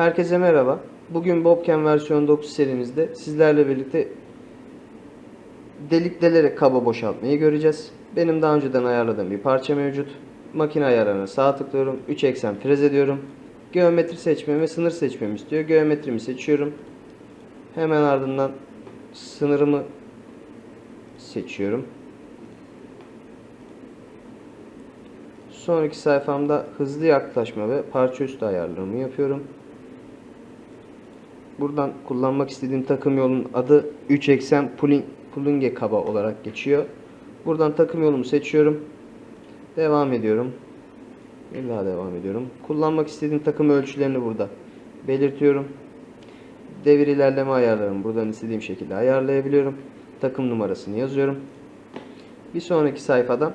Herkese merhaba. Bugün Bobken versiyon 9 serimizde sizlerle birlikte delik delerek kaba boşaltmayı göreceğiz. Benim daha önceden ayarladığım bir parça mevcut. Makine ayarlarına sağ tıklıyorum. 3 eksen frez ediyorum. Geometri seçmemi, sınır seçmemi istiyor. Geometrimi seçiyorum. Hemen ardından sınırımı seçiyorum. Sonraki sayfamda hızlı yaklaşma ve parça üstü ayarlarımı yapıyorum. Buradan kullanmak istediğim takım yolunun adı 3 eksen pulling, pullinge kaba olarak geçiyor. Buradan takım yolumu seçiyorum. Devam ediyorum. Daha devam ediyorum. Kullanmak istediğim takım ölçülerini burada belirtiyorum. Devir ilerleme ayarlarımı buradan istediğim şekilde ayarlayabiliyorum. Takım numarasını yazıyorum. Bir sonraki sayfada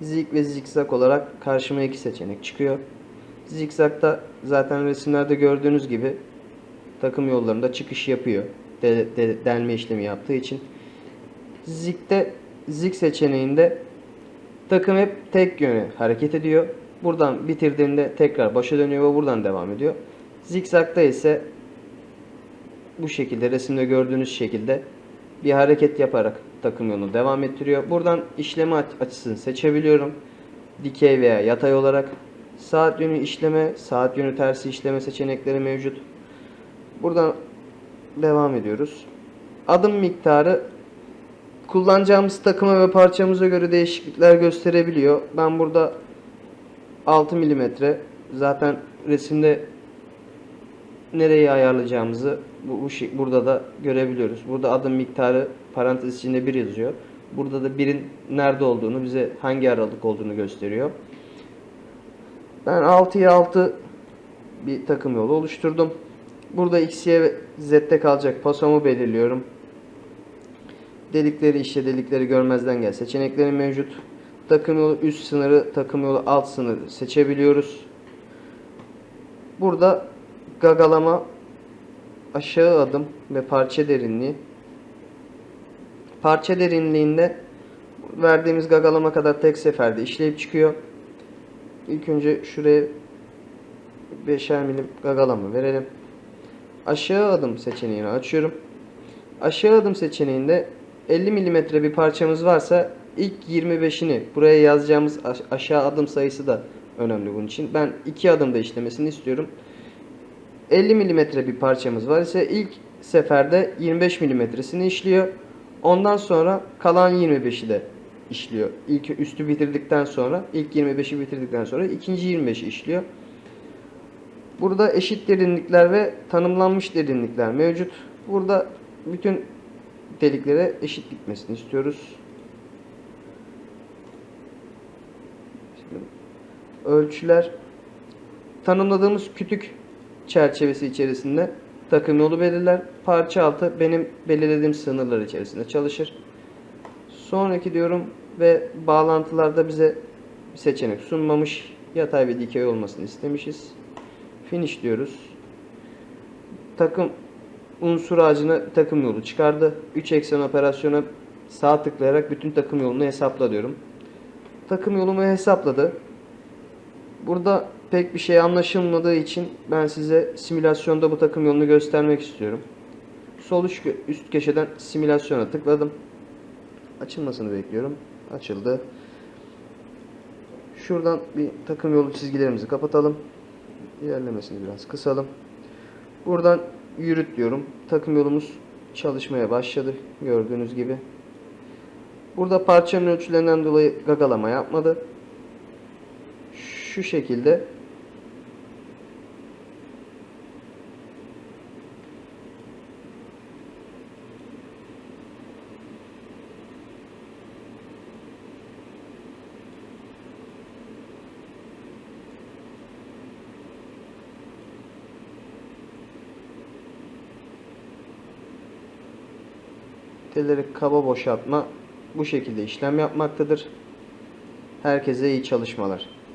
Zig ve zigzag olarak karşıma iki seçenek çıkıyor. Zigzag'da zaten resimlerde gördüğünüz gibi takım yollarında çıkış yapıyor. De, de- delme işlemi yaptığı için. Zig'de zig seçeneğinde takım hep tek yöne hareket ediyor. Buradan bitirdiğinde tekrar başa dönüyor ve buradan devam ediyor. Zigzag'da ise bu şekilde resimde gördüğünüz şekilde bir hareket yaparak takım yolunu devam ettiriyor. Buradan işleme aç- açısını seçebiliyorum. Dikey veya yatay olarak. Saat yönü işleme, saat yönü tersi işleme seçenekleri mevcut. Buradan devam ediyoruz. Adım miktarı kullanacağımız takıma ve parçamıza göre değişiklikler gösterebiliyor. Ben burada 6 milimetre zaten resimde nereyi ayarlayacağımızı bu, bu şey- burada da görebiliyoruz. Burada adım miktarı parantez içinde 1 yazıyor. Burada da 1'in nerede olduğunu bize hangi aralık olduğunu gösteriyor. Ben 6'ya 6 bir takım yolu oluşturdum. Burada X, Y ve Z'de kalacak pasomu belirliyorum. Delikleri işte delikleri görmezden gel seçenekleri mevcut. Takım yolu üst sınırı, takım yolu alt sınırı seçebiliyoruz. Burada gagalama, aşağı adım ve parça derinliği. Parça derinliğinde verdiğimiz gagalama kadar tek seferde işleyip çıkıyor. İlk önce şuraya 5'er milim gagalama verelim. Aşağı adım seçeneğini açıyorum. Aşağı adım seçeneğinde 50 milimetre bir parçamız varsa ilk 25'ini buraya yazacağımız aş- aşağı adım sayısı da önemli bunun için. Ben 2 adımda işlemesini istiyorum. 50 milimetre bir parçamız var ise ilk seferde 25 milimetresini işliyor. Ondan sonra kalan 25'i de işliyor. İlk üstü bitirdikten sonra, ilk 25'i bitirdikten sonra ikinci 25'i işliyor. Burada eşit derinlikler ve tanımlanmış derinlikler mevcut. Burada bütün deliklere eşit gitmesini istiyoruz. Ölçüler tanımladığımız kütük çerçevesi içerisinde takım yolu belirler. Parça altı benim belirlediğim sınırlar içerisinde çalışır. Sonraki diyorum ve bağlantılarda bize bir seçenek sunmamış. Yatay ve dikey olmasını istemişiz. Finish diyoruz. Takım unsur ağacına takım yolu çıkardı. 3 eksen operasyona sağ tıklayarak bütün takım yolunu hesapla diyorum. Takım yolumu hesapladı. Burada pek bir şey anlaşılmadığı için ben size simülasyonda bu takım yolunu göstermek istiyorum. Sol üst köşeden simülasyona tıkladım. Açılmasını bekliyorum. Açıldı. Şuradan bir takım yolu çizgilerimizi kapatalım. İlerlemesini biraz kısalım. Buradan yürüt diyorum. Takım yolumuz çalışmaya başladı. Gördüğünüz gibi. Burada parçanın ölçülerinden dolayı gagalama yapmadı. Şu şekilde teleri kaba boşaltma bu şekilde işlem yapmaktadır. Herkese iyi çalışmalar.